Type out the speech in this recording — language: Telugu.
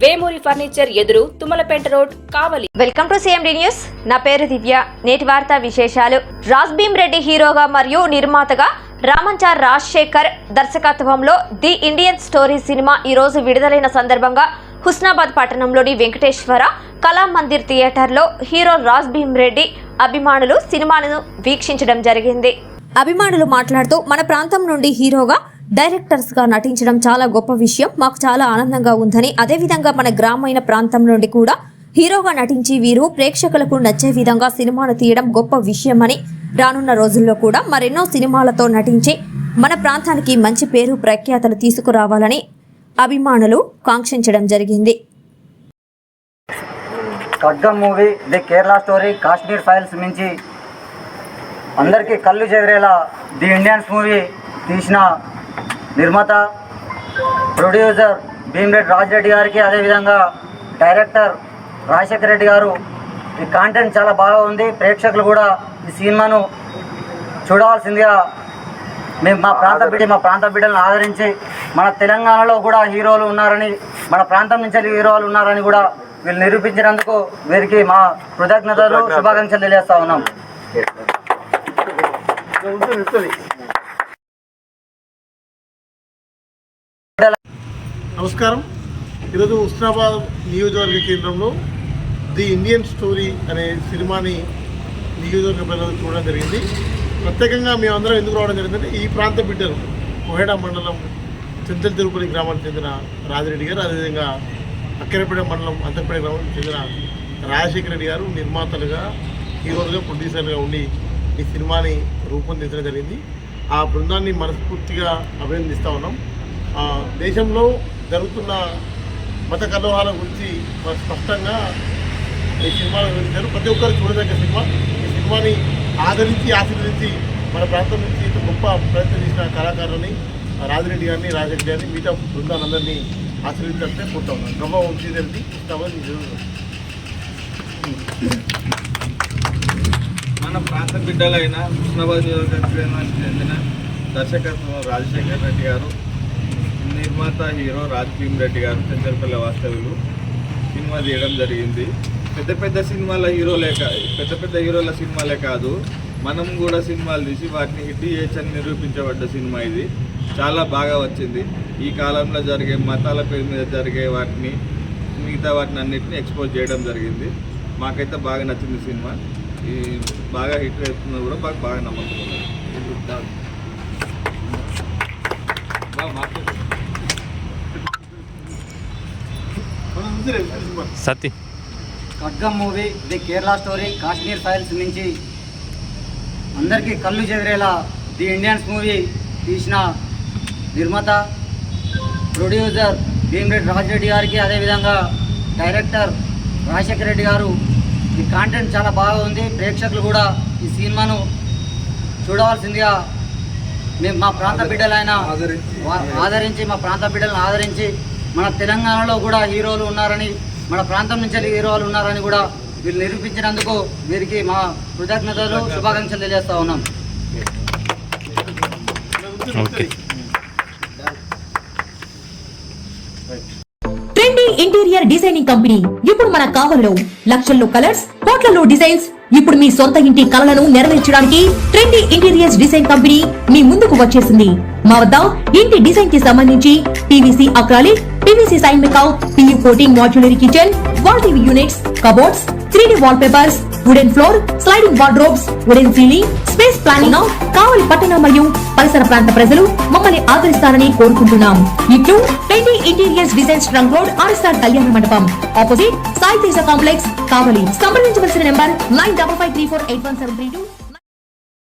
వేమూరి ఫర్నిచర్ ఎదురు Tummalapeta road Kavali. Welcome to CMD news నా పేరు దివ్య. నేటి వార్తా విశేషాలు. రాజ్బీమ్ రెడ్డి హీరోగా మరియు నిర్మాతగా రామంచార్ రాజశేఖర్ దర్శకత్వంలో ది ఇండియన్ స్టోరీ సినిమా ఈ రోజు విడుదలైన సందర్భంగా హుస్నాబాద్ పట్టణంలోని వెంకటేశ్వర కళా మందిర్ థియేటర్లో హీరో రాజ్ భీమ్ రెడ్డి అభిమానులు సినిమాను వీక్షించడం జరిగింది. అభిమానులు మాట్లాడుతూ మన ప్రాంతం నుండి హీరోగా డైరెక్టర్స్గా నటించడం చాలా గొప్ప విషయం. మాకు చాలా ఆనందంగా ఉందని. అదేవిధంగా మన గ్రామీణ ప్రాంతం నుండి కూడా హీరోగా నటించి వీరు ప్రేక్షకులకు నచ్చే విధంగా సినిమాను తీయడం గొప్ప విషయమని రానున్న రోజుల్లో కూడా మరెన్నో సినిమాలతో నటించి మన ప్రాంతానికి మంచి పేరు ప్రఖ్యాతలు తీసుకురావాలని అభిమానులు కాంక్షించడం జరిగింది. Khadgam movie the Kerala story Kashmir files మించి అందరికీ కళ్ళు చెదిరేలా ది ఇండియన్స్ మూవీ తీసిన నిర్మాత ప్రొడ్యూసర్ భీమరెడ్డి రాజిరెడ్డి గారికి అదేవిధంగా డైరెక్టర్ రాజశేఖర రెడ్డి గారు. ఈ కాంటెంట్ చాలా బాగా ఉంది. ప్రేక్షకులు కూడా ఈ సినిమాను చూడవలసిందిగా మేము మా ప్రాంత బిడ్డ మా ప్రాంత బిడ్డలను ఆదరించి మన తెలంగాణలో కూడా హీరోలు ఉన్నారని మన ప్రాంతం నుంచి హీరోలు ఉన్నారని కూడా వీళ్ళు నిరూపించినందుకు వీరికి మా కృతజ్ఞతలు శుభాకాంక్షలు తెలియజేస్తా ఉన్నాం. నమస్కారం. ఈరోజు ఉస్నాబాద్ నియోజకవర్గ కేంద్రంలో ది ఇండియన్ స్టోరీ అనే సినిమాని నియోజకవర్గ ప్రజలు చూడడం జరిగింది. ప్రత్యేకంగా మేమందరం ఎందుకు రావడం జరిగిందంటే ఈ ప్రాంత బిడ్డలు కోహెడ మండలం చింతల తిరుపతి గ్రామానికి చెందిన రాజిరెడ్డి గారు అదేవిధంగా అక్కరపేట మండలం అంతర్పేట గ్రామానికి చెందిన రాజశేఖర రెడ్డి గారు నిర్మాతలుగా హీరోలుగా ప్రొడ్యూసర్గా ఉండి ఈ సినిమాని రూపొందించడం జరిగింది. ఆ బృందాన్ని మనస్ఫూర్తిగా అభినందిస్తూ ఉన్నాం. దేశంలో జరుగుతున్న మత కలహాల గురించి స్పష్టంగా ఈ సినిమాలో వివరించారు. ప్రతి ఒక్కరు చూడదగ్గ సినిమా. ఈ సినిమాని ఆదరించి ఆశీర్వదించి మన ప్రాంతం నుంచి గొప్ప ప్రయత్నం చేసిన కళాకారులని రాజిరెడ్డి గారిని రాజరెడ్డి గారిని మిగతా బృందాలందరినీ ఆశీర్వదించాలంటే కోరుతా ఉన్నాను. గొప్ప వంశీధర్ది ఇస్తామని మన ప్రాంత బిడ్డలైన కృష్ణాబాద్ నియోజకవర్గానికి చెందిన దర్శకత్వం రాజశేఖర్ రెడ్డి గారు నిర్మాత హీరో రాజ్ భీమ్ రెడ్డి గారు చంద్రపల్లి వాస్తవులు సినిమా తీయడం జరిగింది. పెద్ద పెద్ద సినిమాల హీరోలే కా పెద్ద పెద్ద హీరోల సినిమాలే కాదు మనం కూడా సినిమాలు తీసి వాటిని హిట్ చేయొచ్చని నిరూపించబడ్డ సినిమా ఇది. చాలా బాగా వచ్చింది. ఈ కాలంలో జరిగే మతాల పేరు మీద జరిగే వాటిని మిగతా వాటిని అన్నిటిని ఎక్స్పోజ్ చేయడం జరిగింది. మాకైతే బాగా నచ్చింది సినిమా. ఈ బాగా హిట్ అవుతున్నది కూడా మాకు బాగా నమ్మకం Satti. Khadgam movie the Kerala story Kashmir files నుంచి అందరికీ కళ్ళు చెదిరేలా ది ఇండియన్స్ మూవీ తీసిన నిర్మాత ప్రొడ్యూసర్ భీమరెడ్డి రాజిరెడ్డి గారికి అదేవిధంగా డైరెక్టర్ రాజశేఖర రెడ్డి గారు. ఈ కాంటెంట్ చాలా బాగా ఉంది. ప్రేక్షకులు కూడా ఈ సినిమాను చూడవలసిందిగా మేము మా ప్రాంత బిడ్డలైన ఆదరించి మా ప్రాంత బిడ్డలను ఆదరించి మన తెలంగాణలో కూడా హీరోలు ఉన్నారని మన ప్రాంతం నుంచి హీరోలు ఉన్నారని కూడా వీళ్ళు నిరూపించినందుకు వీరికి మా కృతజ్ఞతలు శుభాకాంక్షలు తెలియజేస్తా ఉన్నాం. Okay. Trendy interior designing company. ఇప్పుడు మన కావలిలో లక్షల్లో కలర్స్ కోట్లలో డిజైన్స్. ఇప్పుడు మీ సొంత ఇంటి కలలను నెరవేర్చడానికి ట్రెండీ ఇంటీరియర్స్ డిజైన్ కంపెనీ మీ ముందుకు వచ్చేసింది. మా వద్ద ఇంటి డిజైన్కి సంబంధించి PVC acrylic PVC sign make out PU coating modular kitchen wall TV units cupboards three wall papers wooden floor sliding wardrobes wooden ceiling space planning Kavali పట్టణ మరియు పరిసర ప్రాంత ప్రజలు మమ్మల్ని ఆదరిస్తారని కోరుకుంటున్నాం. ఇట్లు పెండి interiors design trunk road RSR కళ్యాణ మండపం. Opposite Sai Teja complex Kavali. సంప్రదించవలసిన number nine double five three four eight one seven three two